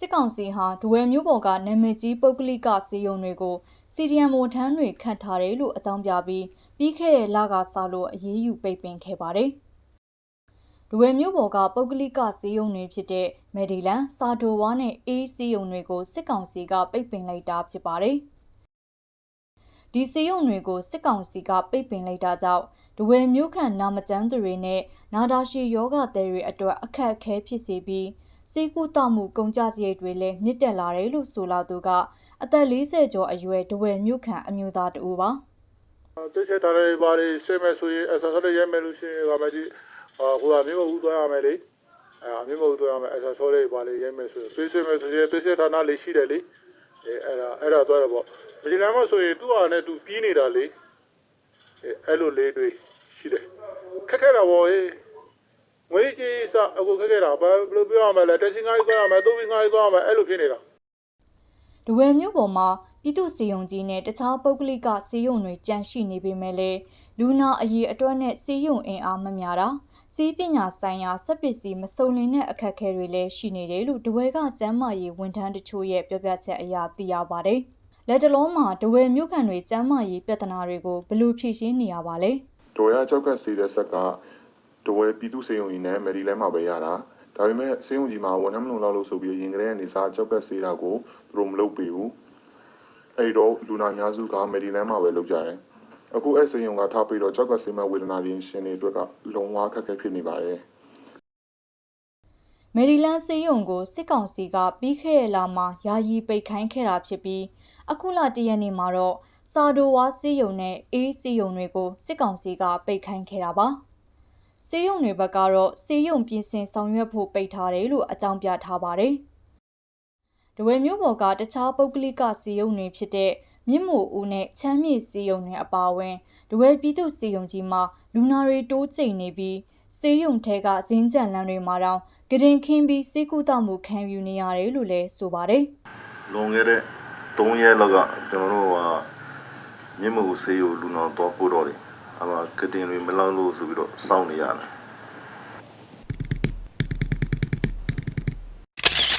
စစ်ကောင်စီဟာဒဝယ်မျိုးပေါ်ကနာမည်ကြီးပုဂ္ဂလိကစီယုံတွေကိုစီဒီအမ်မိုထမ်းတွေခန့်ထားတယ်လို့အကြောင်းပြပြီးပြီးခဲ့တဲ့လကစလို့အရေးယူပိတ်ပင်ခဲ့ပါတယ်။ဒဝယ်မျိုးပေါ်ကပုဂ္ဂလိကစီယုံတွေဖြစ်တဲ့မယ်ဒီလန်စာဒိုဝါနဲ့အေးစီယုံတွေကိုစစ်ကောင်စီကပိတ်ပင်လိုက်တာဖြစ်ပါတယ်။ဒီစီယုံတွေကိုစစ်ကောင်စီကပိတ်ပင်လိုက်တာကြောင့်ဒဝယ်မျိုးခန့်နာမကျန်းသူတွေနဲ့နာတာရှည်ယောဂသည်တွေအတွက်အခက်အခဲဖြစ်စေပြီး စီးကူးတောက်မှုကုန်ကြစရိတ်တွေလည်းမြင့်တက်လာတယ်လို့ဆိုလာသူကအသက်40ကျော်အရွယ်ဒဝယ်မျိုးခန့်အမျိုးသားတူပါတိချက်ထားတဲ့ဘာတွေရှင်းမယ်ဆိုရင်အဆောက်အအုံရဲမယ်လို့ရှိရင်ကမကြီးအာဟိုကမြို့မဦးသွားရမယ်လေအဲမြို့မဦးသွားရမယ်အဆောက်အအုံတွေဘာတွေရဲမယ်ဆိုရင်ပေးဆွေးမယ်ဆိုရင်ပေးဆွေးဌာနလေးရှိတယ်လေအဲအဲ့ဒါအဲ့ဒါသွားတော့ပေါ့မဒီလမ်းမဆိုရင်သူ့ဟာနဲ့သူပြီးနေတာလေအဲအဲ့လိုလေးတွေရှိတယ်ခက်ခဲတာပေါ့ဟေး ငွေကြီးစအခုခက်ခဲတာဘာလို့ပြောရမလဲတက်စီငါးကြီးသွားရမယ်သုံးပြီးငါးကြီးသွားရမယ်အဲ့လိုဖြစ်နေတာဒဝယ်မျိုးပေါ်မှာပြည်သူစီယုံကြီးနဲ့တခြားပုဂ္ဂလိကစီယုံတွေကြန့်ရှိနေပေမဲ့လည်းလူနာအရေးအတွက်နဲ့စီယုံအင်အားမများတာစီးပညာဆိုင်ရာစက်ပစ္စည်းမစုံလင်တဲ့အခက်အခဲတွေလည်းရှိနေတယ်လို့ဒဝဲကကျမ်းမာရေးဝန်ထမ်းတချို့ရဲ့ပြောပြချက်အရသိရပါတယ်။လက်တလုံးမှာဒဝဲမြို့ခံတွေကျမ်းမာရေးပြဿနာတွေကိုဘယ်လိုဖြေရှင်းနေရပါလဲဒေါ်ရကြောက်ကစီတဲ့ဆက်က ဒဝဲပြည်သူစေယုံကြီးနဲ့မယ်ဒီလဲမှာပဲရတာဒါပေမဲ့စေယုံကြီးမှာဝန်ထမ်းမလုံလောက်လို့ဆိုပြီးရင်ကလေးကနေစားကြောက်ကစီတာကိုသူတို့မလုပ်ပေးဘူးအဲ့တော့လူနာအများစုကမယ်ဒီလဲမှာပဲလုပ်ကြတယ်အခုအဲ့စေယုံကထားပြီးတော့ကြောက်ကစီမဲ့ဝေဒနာရင်ရှင်တွေအတွက်ကလုံဝခက်ခဲဖြစ်နေပါတယ်။မယ်ရီလန်းစီယုံကိုစစ်ကောင်စီကပြီးခဲ့တဲ့လမှာယာယီပိတ်ခိုင်းခဲ့တာဖြစ်ပြီးအခုလတရက်နေ့မှာတော့စာဒိုဝါစီယုံနဲ့အေးစီယုံတွေကိုစစ်ကောင်စီကပိတ်ခိုင်းခဲ့တာပါ။ စီယုံတွေဘက်ကတော့စီယုံပြင်ဆင်ဆောင်ရွက်ဖို့ပိတ်ထားတယ်လို့အကြောင်းပြထားပါတယ်။ဒဝဲမျိုးပေါ်ကတခြားပုဂ္ဂလိကစီယုံတွေဖြစ်တဲ့မြင့်မို့ဦးနဲ့ချမ်းမြေစီယုံတွေအပါအဝင်ဒဝဲပြည်သူစီယုံကြီးမှာလူနာတွေတိုးကျိန်နေပြီးစေယုံထဲကဇင်းကြံလန်းတွေမှာတောင်ဂရင်ခင်းပြီးစေကူတောက်မှုခံယူနေရတယ်လို့လည်းဆိုပါတယ်လွန်ခဲ့တဲ့3ရက်လောက်ကကျွန်တော်တို့ကမြင့်မို့ဆေးကိုလူနာတော့ပို့တော့တယ် အမှကတင်တွေမလောက်လို့ဆိုပြီးတော့စောင့်နေရတယ်